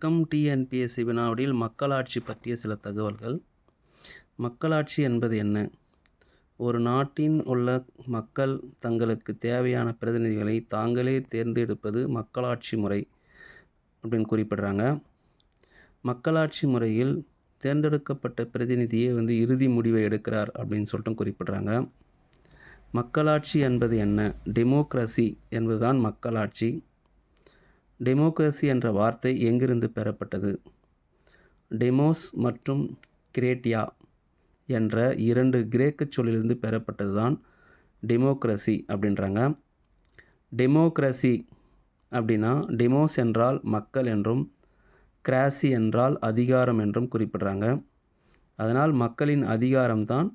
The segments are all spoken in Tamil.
வணக்கம் டிஎன்பிஎஸ்சி வினாவடியில் மக்களாட்சி பற்றிய சில தகவல்கள். மக்களாட்சி என்பது என்ன? ஒரு நாட்டின் உள்ள மக்கள் தங்களுக்கு தேவையான பிரதிநிதிகளை தாங்களே தேர்ந்தெடுப்பது மக்களாட்சி முறை அப்படின்னு குறிப்பிடுறாங்க. மக்களாட்சி முறையில் தேர்ந்தெடுக்கப்பட்ட பிரதிநிதியே வந்து இறுதி முடிவை எடுக்கிறார் அப்படின்னு சொல்லிட்டு குறிப்பிடுறாங்க. மக்களாட்சி என்பது என்ன? டெமோக்ரஸி என்பதுதான் மக்களாட்சி. டெமோக்ரஸி என்ற வார்த்தை எங்கிருந்து பெறப்பட்டது? டெமோஸ் மற்றும் கிரேட்டியா என்ற இரண்டு கிரேக்க சொல்லிலிருந்து பெறப்பட்டது தான் டெமோக்ரஸி அப்படின்றாங்க. டெமோக்ரஸி அப்படின்னா டெமோஸ் என்றால் மக்கள் என்றும் கிராசி என்றால் அதிகாரம் என்றும் குறிப்பிடுறாங்க. அதனால் மக்களின் அதிகாரம்தான்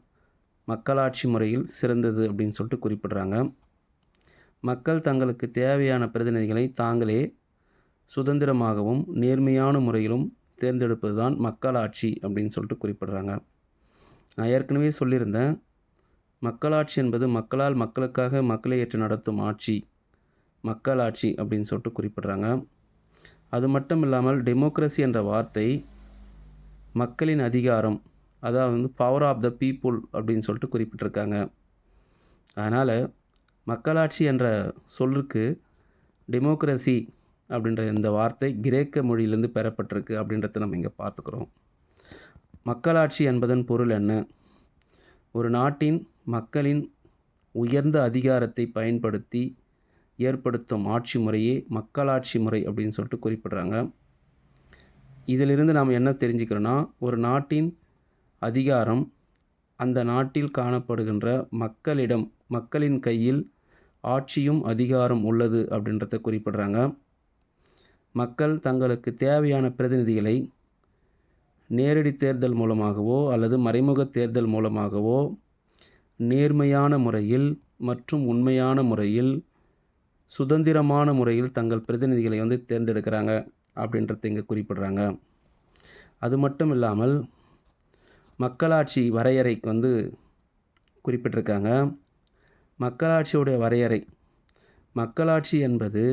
மக்களாட்சி முறையில் சிறந்தது அப்படின்னு சொல்லிட்டு குறிப்பிடுறாங்க. மக்கள் தங்களுக்கு தேவையான பிரதிநிதிகளை தாங்களே சுதந்திரமாகவும் நேர்மையான முறையிலும் தேர்ந்தெடுப்பது தான் மக்களாட்சி அப்படின்னு சொல்லிட்டு குறிப்பிடுறாங்க. நான் ஏற்கனவே சொல்லியிருந்தேன் மக்களாட்சி என்பது மக்களால் மக்களுக்காக மக்களை ஏற்று நடத்தும் ஆட்சி மக்களாட்சி அப்படின்னு சொல்லிட்டு குறிப்பிடுறாங்க. அது மட்டும் இல்லாமல் டெமோக்ரஸி என்ற வார்த்தை மக்களின் அதிகாரம் அதாவது வந்து பவர் ஆஃப் த பீப்புள் அப்படின்னு சொல்லிட்டு குறிப்பிட்டிருக்காங்க. அதனால் மக்களாட்சி என்ற சொல்லுக்கு டெமோக்ரஸி அப்படின்ற இந்த வார்த்தை கிரேக்க மொழியிலேருந்து பெறப்பட்டிருக்கு அப்படின்றத நம்ம இங்கே பார்த்துக்கிறோம். மக்களாட்சி என்பதன் பொருள் என்ன? ஒரு நாட்டின் மக்களின் உயர்ந்த அதிகாரத்தை பயன்படுத்தி ஏற்படுத்தும் ஆட்சி முறையே மக்களாட்சி முறை அப்படின்னு சொல்லிட்டு குறிப்பிடுறாங்க. இதிலிருந்து நாம் என்ன தெரிஞ்சுக்கிறோன்னா ஒரு நாட்டின் அதிகாரம் அந்த நாட்டில் காணப்படுகின்ற மக்களிடம் மக்களின் கையில் ஆட்சியும் அதிகாரம் உள்ளது அப்படின்றத குறிப்பிடுறாங்க. மக்கள் தங்களுக்கு தேவையான பிரதிநிதிகளை நேரடி தேர்தல் மூலமாகவோ அல்லது மறைமுக தேர்தல் மூலமாகவோ நேர்மையான முறையில் மற்றும் உண்மையான முறையில் சுதந்திரமான முறையில் தங்கள் பிரதிநிதிகளை வந்து தேர்ந்தெடுக்கிறாங்க அப்படின்றத இங்கே குறிப்பிடுறாங்க. அது மட்டும் இல்லாமல் மக்களாட்சி வரையறைக்கு வந்து குறிப்பிட்டிருக்காங்க. மக்களாட்சியுடைய வரையறை மக்களாட்சி என்பது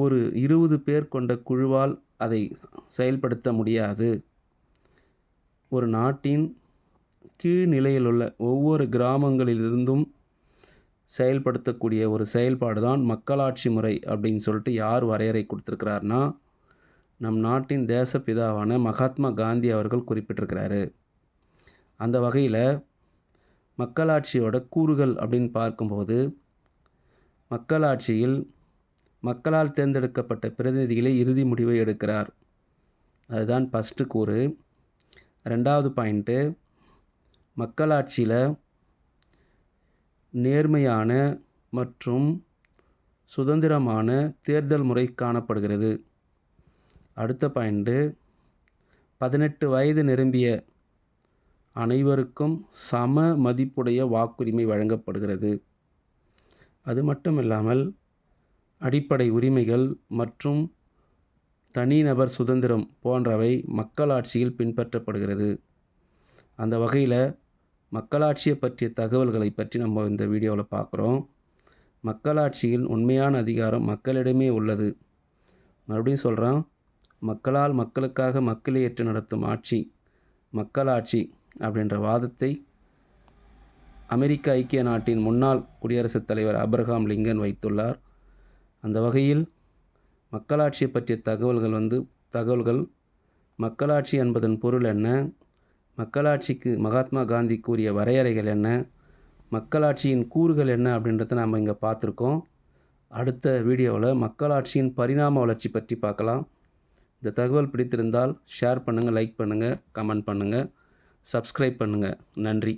ஒரு இருபது பேர் கொண்ட குழுவால் அதை செயல்படுத்த முடியாது. ஒரு நாட்டின் கீழ்நிலையில் உள்ள ஒவ்வொரு கிராமங்களிலிருந்தும் செயல்படுத்தக்கூடிய ஒரு செயல்பாடு தான் மக்களாட்சி முறை அப்படின்னு சொல்லிட்டு யார் வரையறை கொடுத்துருக்கிறார்னா நம் நாட்டின் தேசப்பிதாவான மகாத்மா காந்தி அவர்கள் குறிப்பிட்டிருக்கிறாரு. அந்த வகையில் மக்களாட்சியோட கூறுகள் அப்படின்னு பார்க்கும்போது மக்களாட்சியில் மக்களால் தேர்ந்தெடுக்கப்பட்ட பிரதிநிதிகளை இறுதி முடிவை எடுக்கிறார். அதுதான் ஃபஸ்ட்டு கூறு. ரெண்டாவது பாயிண்ட்டு மக்களாட்சியில் நேர்மையான மற்றும் சுதந்திரமான தேர்தல் முறை காணப்படுகிறது. அடுத்த பாயிண்ட்டு பதினெட்டு வயது நிரம்பிய அனைவருக்கும் சம மதிப்புடைய வாக்குரிமை வழங்கப்படுகிறது. அது மட்டும் இல்லாமல் அடிப்படை உரிமைகள் மற்றும் தனிநபர் சுதந்திரம் போன்றவை மக்களாட்சியில் பின்பற்றப்படுகிறது. அந்த வகையில் மக்களாட்சியை பற்றிய தகவல்களை பற்றி நம்ம இந்த வீடியோவில் பார்க்குறோம் மக்களாட்சியில் உண்மையான அதிகாரம் மக்களிடமே உள்ளது. மறுபடியும் சொல்கிறேன் மக்களால் மக்களுக்காக மக்களை ஏற்று நடத்தும் ஆட்சி மக்களாட்சி அப்படின்ற வாதத்தை அமெரிக்க ஐக்கிய நாட்டின் முன்னாள் குடியரசுத் தலைவர் அப்ரஹாம் லிங்கன் வைத்துள்ளார். அந்த வகையில் மக்களாட்சியை பற்றிய தகவல்கள் வந்து தகவல்கள் மக்களாட்சி என்பதன் பொருள் என்ன? மக்களாட்சிக்கு மகாத்மா காந்தி கூறிய வரையறைகள் என்ன? மக்களாட்சியின் கூறுகள் என்ன அப்படின்றத நம்ம இங்கே பார்த்துருக்கோம். அடுத்த வீடியோவில் மக்களாட்சியின் பரிணாம வளர்ச்சி பற்றி பார்க்கலாம். இந்த தகவல் பிடித்திருந்தால் ஷேர் பண்ணுங்கள் லைக் பண்ணுங்கள் கமெண்ட் பண்ணுங்கள் சப்ஸ்கிரைப் பண்ணுங்கள் நன்றி.